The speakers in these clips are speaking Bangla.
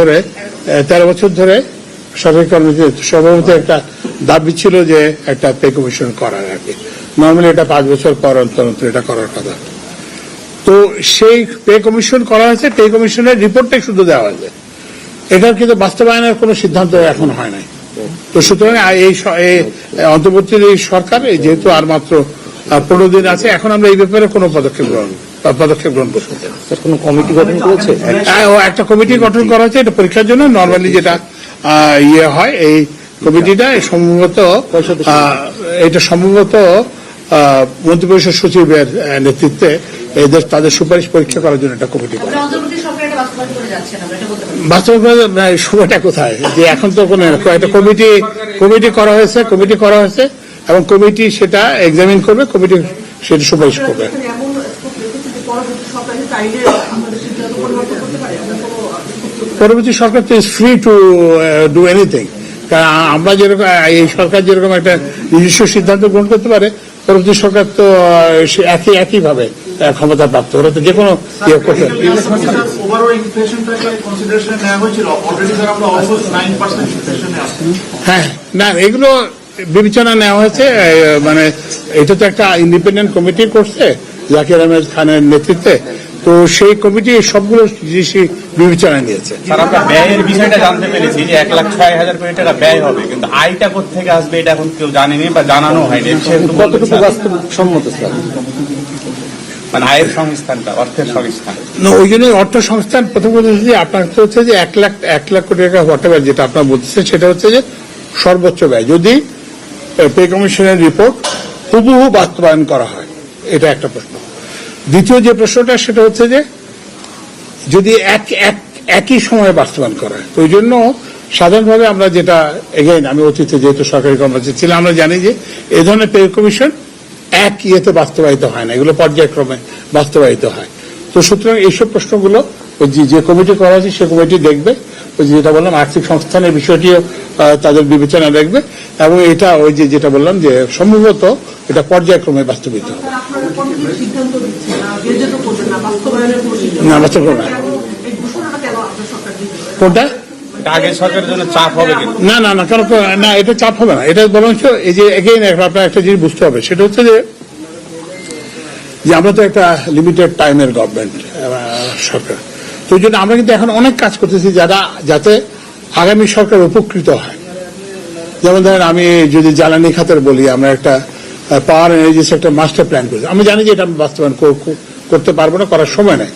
ধরে তেরো বছর ধরে সরকারি কর্মচারী সভাপতি একটা দাবি ছিল যে একটা পে কমিশন করার আর কি। নর্মালি এটা পাঁচ বছর পর অন্তর অন্তর এটা করার কথা। তো সেই পে কমিশন করা হয়েছে, পে কমিশনের রিপোর্টটাই শুধু দেওয়া হয়েছে। এটার কিন্তু বাস্তবায়নের কোনো সিদ্ধান্ত এখন হয় নাই। তো সুতরাং এই অন্তর্বর্তী সরকার, যেহেতু আর মাত্র পনেরো দিন আছে। এখন আমরা এই ব্যাপারে কোনো পদক্ষেপ গ্রহণ পদক্ষেপ গ্রহণ চাই স্যার কোনো কমিটি গঠন করেছে? হ্যাঁ, ও একটা কমিটি গঠন করা হয়েছে। এটা পরীক্ষার জন্য। নর্মালি যেটা আহ, ইয়ে হয় এই কমিটিটা সম্ভবত এটা সম্ভবত মন্ত্রিপরিষদ সচিবের নেতৃত্বে এদের তাদের সুপারিশ পরীক্ষা করার জন্য একটা কমিটি করা আপনারা অন্তর্বর্তী বাস্তবায়ন করে যাচ্ছেন আমরা এটা বলতে পারি। বাস্তবে সময়টা কোথায়? যে এখন তো কোনো একটা কমিটি কমিটি করা হয়েছে কমিটি করা হয়েছে। এবং কমিটি সেটা এক্সামিন করবে কমিটি সেটা সুপারিশ করবে। পরবর্তী সরকারে চাইলে আমাদের সিদ্ধান্ত পরিবর্তন করতে পারে আমরা কোনো পরবর্তী সরকার তো is free to do anything কারণ আমরা যেরকম এই সরকার যেরকম একটা নিজস্ব সিদ্ধান্ত গ্রহণ করতে পারে পরবর্তী সরকার তো একই একইভাবে ক্ষমতা প্রাপ্ত ওরা তো যে কোনো ইয়ে করতে হ্যাঁ না এগুলো বিবেচনা নেওয়া হয়েছে মানে এটা তো একটা ইন্ডিপেন্ডেন্ট কমিটি করছে জাকির আহমেদ খানের নেতৃত্বে। তো সেই কমিটি সবগুলো জিনিসই বিবেচনা নিয়েছে। স্যার আমরা ব্যয়ের বিষয়টা জানতে পেরেছি যে এক লাখ ছয় হাজার কোটি টাকা ব্যয় হবে কিন্তু আয়টা কোথেকে আসবে এটা এখন কেউ জানেনি বা জানানো হয়নি। কতটুকু বাস্তব সম্মত স্যার? মানে আয়ের সংস্থানটা অর্থের সংস্থান। না ওই জন্য অর্থ সংস্থান প্রথম কথা হচ্ছে যে আপনার হচ্ছে যে এক লাখ এক লাখ কোটি টাকা হোয়াট যেটা আপনার বলতেছে সেটা হচ্ছে যে সর্বোচ্চ ব্যয়। যদি পে কমিশনের রিপোর্ট হুবহু বাস্তবায়ন করা হয়। এটা একটা প্রশ্ন। দ্বিতীয় যে প্রশ্নটা, সেটা হচ্ছে যে যদি এক এক, একই সময়ে বাস্তবায়ন করা হয় ওই জন্য সাধারণভাবে আমরা যেটা এগেইন আমি অতীতে যেহেতু সরকারি কর্মচারী ছিলাম, আমরা জানি যে এই ধরনের পে কমিশন এক ইয়েতে বাস্তবায়িত হয় না। এগুলো পর্যায়ক্রমে বাস্তবায়িত হয়। তো সুতরাং এইসব প্রশ্নগুলো ওই যে- কমিটি করা হয়েছে, সে কমিটি দেখবে। ওই যেটা বললাম, আর্থিক সংস্থানের বিষয়টিও তাদের বিবেচনা দেখবে এবং এটা ওই যে যেটা বললাম যে সম্ভবত এটা পর্যায়ক্রমে বাস্তবিত না? বাস্তবায়ন? কোনটা? এটা সরকারের জন্য চাপ হবে না না না কারণ না এটা চাপ হবে না। এটা বরঞ্চ এই যে এগেইন আপনার একটা জিনিস বুঝতে হবে। সেটা হচ্ছে যে যে আমরা তো একটা লিমিটেড টাইমের গভর্নমেন্ট সরকার। তো জন্য আমরা কিন্তু এখন অনেক কাজ করতেছি যারা যাতে আগামী সরকার উপকৃত হয়। যেমন ধরেন আমি যদি জ্বালানি খাতের বলি, আমরা একটা power energy sector master plan করেছি। আমি জানি যে এটা আমি বাস্তবায়ন কর- কর- করতে পারব না, করার সময় নেই।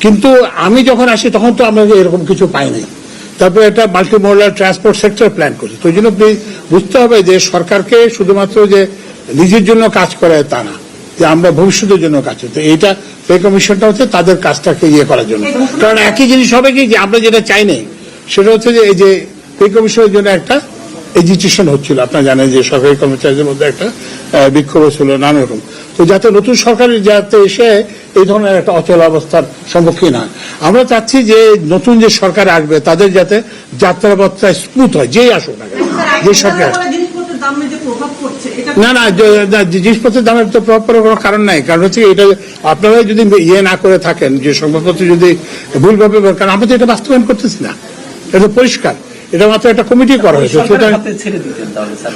কিন্তু আমি যখন আসি, তখন তো আমরা এরকম কিছু পাই নাই। তারপরে একটা multi modal transport sector plan করেছি তো জন্য বুঝতে হবে যে সরকারকে শুধুমাত্র যে নিজের জন্য কাজ করে তা না, যে আমরা ভবিষ্যতের জন্য কাজ করি। তো এইটা পে কমিশনটা হচ্ছে তাদের কাজটাকে ইয়ে করার জন্য। কারণ একই জিনিস হবে কি, যে আমরা যেটা চাই নাই সেটা হচ্ছে যে এই যে পে কমিশনের জন্য একটা এজিটেশন হচ্ছিল। আপনারা জানেন যে সরকারি কর্মচারীদের মধ্যে একটা বিক্ষোভ ছিল নানা রকম। তো যাতে নতুন সরকারি যাতে এসে এই ধরনের একটা অচল অবস্থার সম্মুখীন হয়। আমরা চাচ্ছি যে নতুন যে সরকার আসবে তাদের যাতে যাত্রাপত্রা স্মুথ হয় যেই আসুক না যে সরকার। না না জিনিসপত্রের দামের তো প্রভাব পড়ার কোনো কারণ নাই। কারণ হচ্ছে এটা আপনারা যদি ইয়ে না করে থাকেন যে সংবাদপত্র যদি ভুলভাবে কারণ আমরা তো এটা বাস্তবায়ন করতেছি না। এটা পরিষ্কার। এটা মাত্র একটা কমিটি করা হয়েছে।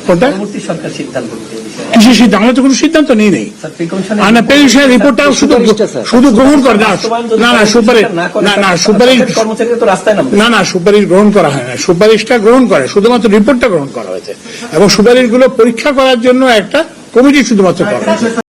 কোনটা? পরবর্তী সিদ্ধান্ত আমরা তো কোনো সিদ্ধান্ত নিই নেই। না পেনশনের রিপোর্টটাও শুধু শুধু গ্রহণ করে না না না সুপারিশ না না সুপারিশ না না সুপারিশ গ্রহণ করা হয় না। সুপারিশটা গ্রহণ করে শুধুমাত্র রিপোর্টটা গ্রহণ করা হয়েছে। এবং সুপারিশগুলো পরীক্ষা করার জন্য একটা কমিটি শুধুমাত্র করা হয়েছে।